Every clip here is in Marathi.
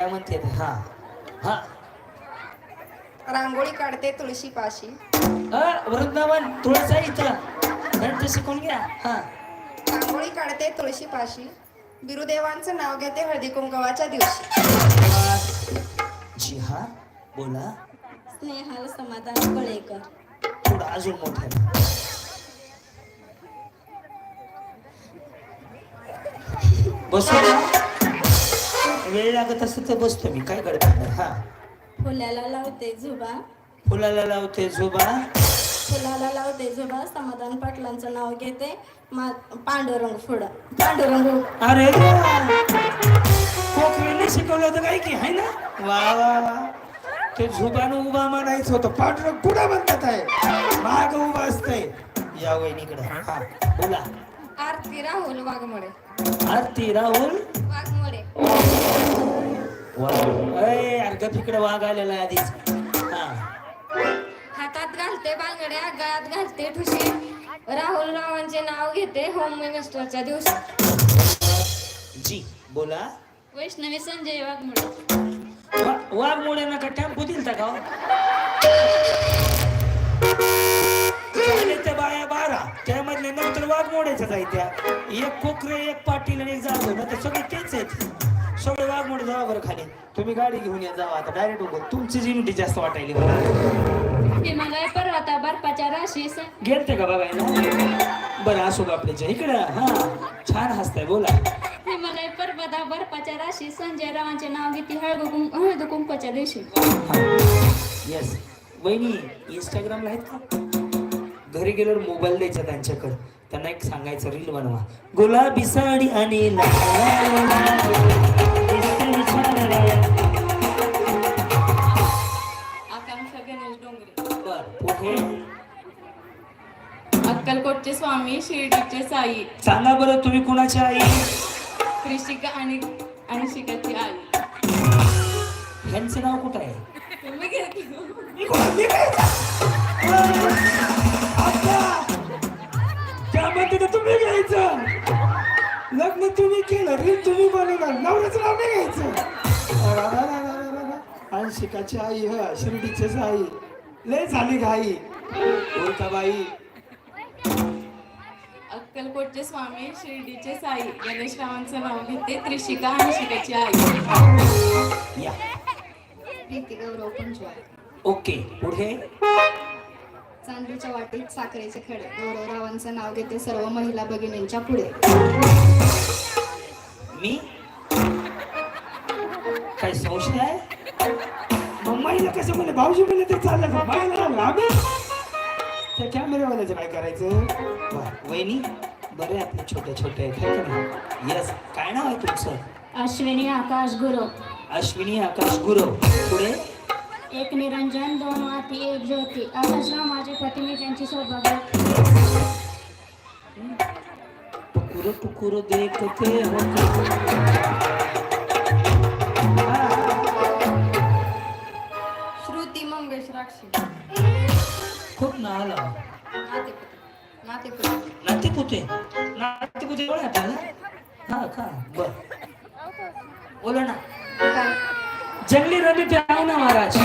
काय म्हणते ते? हा. हा. रांगोळी काढते तुळशी पाशी अ, वृंदावन तुळसा इथं. नंतर शिकून घ्या. हा. रांगोळी काढते तुळशी पाशी बिरुदेवांचं नाव घेते हळदी कुंकवाच्या दिवशी. जी हा बोला. स्नेहाल समाधान कळेकर. थोडं अजून मोठं बसू ना? वेळ लागत असत तर बसतो मी. काय नाही हा. फुल्याला लावते झुबा. फुलाला लावते झोबा. फुलाला लावते झुबा. समाधान पाटलांचं नाव घेते. मा पांडुरंग फुडा. पांडुरंग. अरे कोकणीने शिकवलं होतं काय की? आहे ना? वा वा वा. ते झोपानं उभा म्हणायचं होतं. पांढरं कुठं म्हणतात आहे. माग उभा असतंय. या वहिनीकडे. हा. बोला. आरती राहुल वाघमोडे. आरती राहुल? वाघमोडे. वा अय अर्ग तिकडे वाघ आलेला आहे आधीच. हा. हातात घालते बांगड्या गळ्यात घालते ठुशी. राहुल रावांचे नाव घेते होम मिनिस्टरच्या दिवशी. जी बोला. वैष्णवी संजय वाघमोडे. वा- वाघ मोड्या नका टेम्पो दिलता का नंतर वाघ मोड्याच्या जायत्या. एक कोकरे एक पाटील आणि एक जाधव. ना ते सगळे तेच आहेत. सगळे वाघ मोडे जावा बरं खाली तुम्ही गाडी घेऊन या जावा आता. डायरेक्ट उभं. तुमची जिमिटी जास्त वाटायली मला. हिमालय पर्वता बर्फाच्या राशी गेलते का बघायला बरं असो का आपल्याच्या इकडं हा. छान हसताय बोला. हिमालय पर्वता बर्फाच्या राशी संजय रावांचे नाव घेते हळद कुंक हळद कुंकवाच्या दिवशी. येस वहिनी इंस्टाग्रामला आहेत का? घरी गेल्यावर मोबाईल द्यायचा त्यांच्याकडे. त्यांना एक सांगायचं रील बनवा. गुलाबी साडी आणि अक्कलकोटचे स्वामी शिर्डीचे साई. सांगा बरं तुम्ही कुणाची आई? कृषिका आणि आणि शिकाची आई. ह्यांचं नाव कुठं आहे? आणि शिकाची आई ह शिर्डीचीच आई. लय झाली घाई बोलता बाई. अक्कलकोटचे स्वामी शिर्डीचे साई गणेशरावांचं नाव घेते त्रिशिका आणि शिकाची आई. या. प्रीती गौरव पंचवार ओके पुढे. चांदीच्या वाटीत साखरेचे खडे. गौरवरावांचं नाव घेते सर्व महिला भगिनींच्या पुढे. मी? काय संशय आहे? मम्माईला कसं म्हणे भाऊजी म्हणे ते चाललं. बायला आम्ही त्या कॅमेरावाल्याचं काय करायचं? वहिनी बरे आपले छोटे छोटे येस. काय नाव आहे तुमचं? अश्विनी आकाश गुरु. अश्विनी आकाश गुरव पुढे? एक निरंजन दोन वाती एक ज्योती. आकाशराव माझे पती मी त्यांची सौभाग्य. टुकुर टुकुर देखते हा. खूप नाला. नातेपुते. नातेपुते नातेपुते आपल्याला हा का बर. बोला ना. जंगली रवि पे आओ ना महाराज?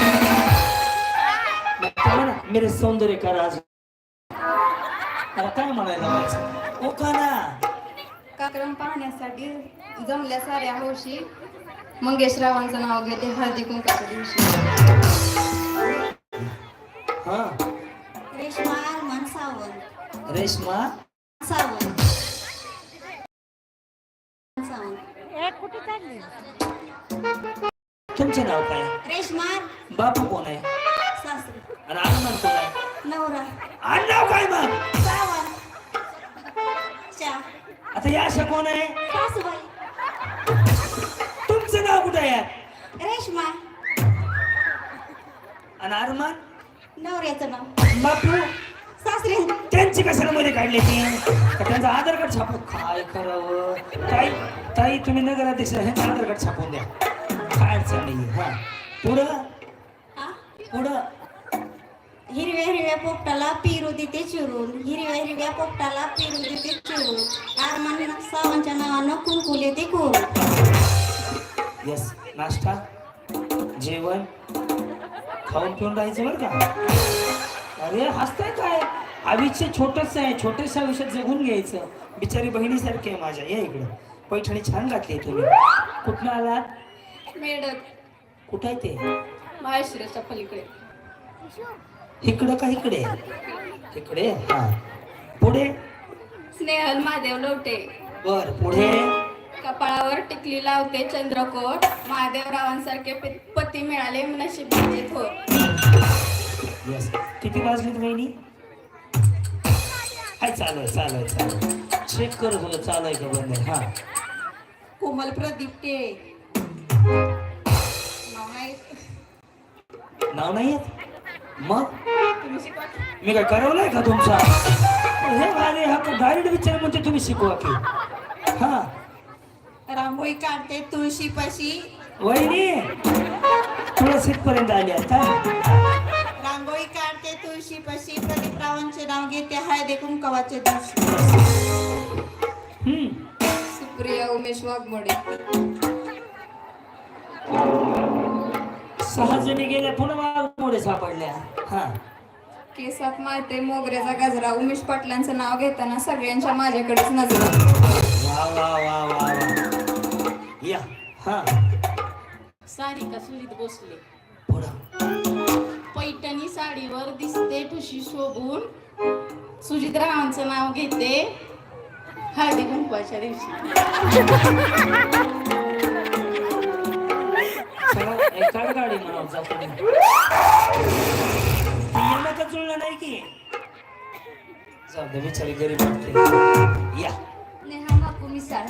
ना, मेरे सौंदर्य का राज? काय म्हणायला ओ हो का ना? कार्यक्रम पाहण्यासाठी जमल्या साऱ्या हौशी मंगेशरावांचं नाव घेते हळदी कुंकाच्या दिवशी रेश्मा. सावंत तुमचं नाव काय? रेश्मा. बापू कोण आहे? सासरी. आणि आनंद कोण आहे? नवरा. आडनाव काय मग सावंत चा. आता या अशा कोण आहे? सासूबाई. तुमचं नाव कुठं आहे? रेश्मा. आणि अरमान नवऱ्याचं नाव. बापू? सासरे. त्यांची कशाला मध्ये काढली ती? त्यांचं आधार कार्ड छापू काय करावं ताई ताई तुम्ही नगराध्यक्ष ह्यांचं आधार कार्ड छापून द्या. काय अडचण नाही हा. पुढं? हा? पुढं? हिरव्या हिरव्या पोपटाला पेरू देते चिरून. हिरव्या हिरव्या पोपटाला पेरू देते चिरून. आरमान सावंतच्या नावानं कुंकुले ते कोरून येस नाश्ता जेवण खाऊन पिऊन राहायचं बरं का? अरे हसताय काय? आयुष्य छोटस आहे छोट्याशा आयुष्यात जगून घ्यायचं. बिचारी बहिणीसारखी आहे माझ्या. या इकडं. पैठणी छान घातली तुम्ही. कुठनं आलात? मेडक कुठं आहे ते? माहेश्वराच्या पलीकडे. इकडं का इकडे? इकडे? हा. पुढे? स्नेहल महादेव लोटे. बर पुढे? कपाळावर टिकली लावते चंद्रकोट. महादेवरावांसारखे पती मिळाले थोर यस किती वाजलेत बहिणी? हाय चालू आहे चालू आहे चालू आहे चेक करत होतं चालू आहे. का बंद हा. कोमल प्रदीप के नाव नाही येत. मग? तुम्ही शिकवा मी काय करवलंय का तुमचा? हे अरे हा डायरेक्ट विचार म्हणते तुम्ही शिकवा की. हा. रांगोळी काढते तुळशीपाशी वहिनी तुला सीटपर्यंत आली आता. रांगोळी काढते तुळशीपाशी प्रदीप रावांचे नाव घेते. हळदी कुंकवाच्या दिवशी हम्म. सुप्रिया उमेश वाघमोडे. सहा जणी गेल्या पुन्हा वाघमोडे सापडल्या. हा. केसात माळते मोगऱ्याचा गजरा. उमेश पाटलांचं नाव घेताना सगळ्यांच्या माझ्याकडेच नजर. हा. सारिका सुरीत बसले पुढं. पैठणी साडीवर दिसते ठुशी शोभून. सुजित रावांचं नाव घेते हळदी कुंकवाच्या दिवशी. जुळलं नाही की? जाऊ दे बिचारी गरीब वाटते या. नेहा माकू मिसाळ.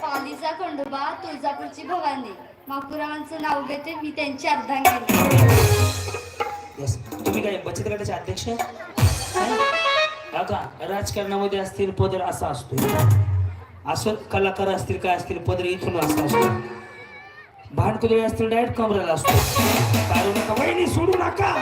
पालीचा खंडोबा तुळजापूरची भवानी. माकुरावांचं नाव घेते मी त्यांची अर्धांगिनी. तुम्ही काय बचत गटाचे अध्यक्ष? का राजकारणामध्ये असतील पदर असा असतो असं कलाकार असतील काय असतील? पदर इथून असा असतो. भांडकुदळे असतील डायरेक्ट कमरेला असतो. कारण सोडू नका.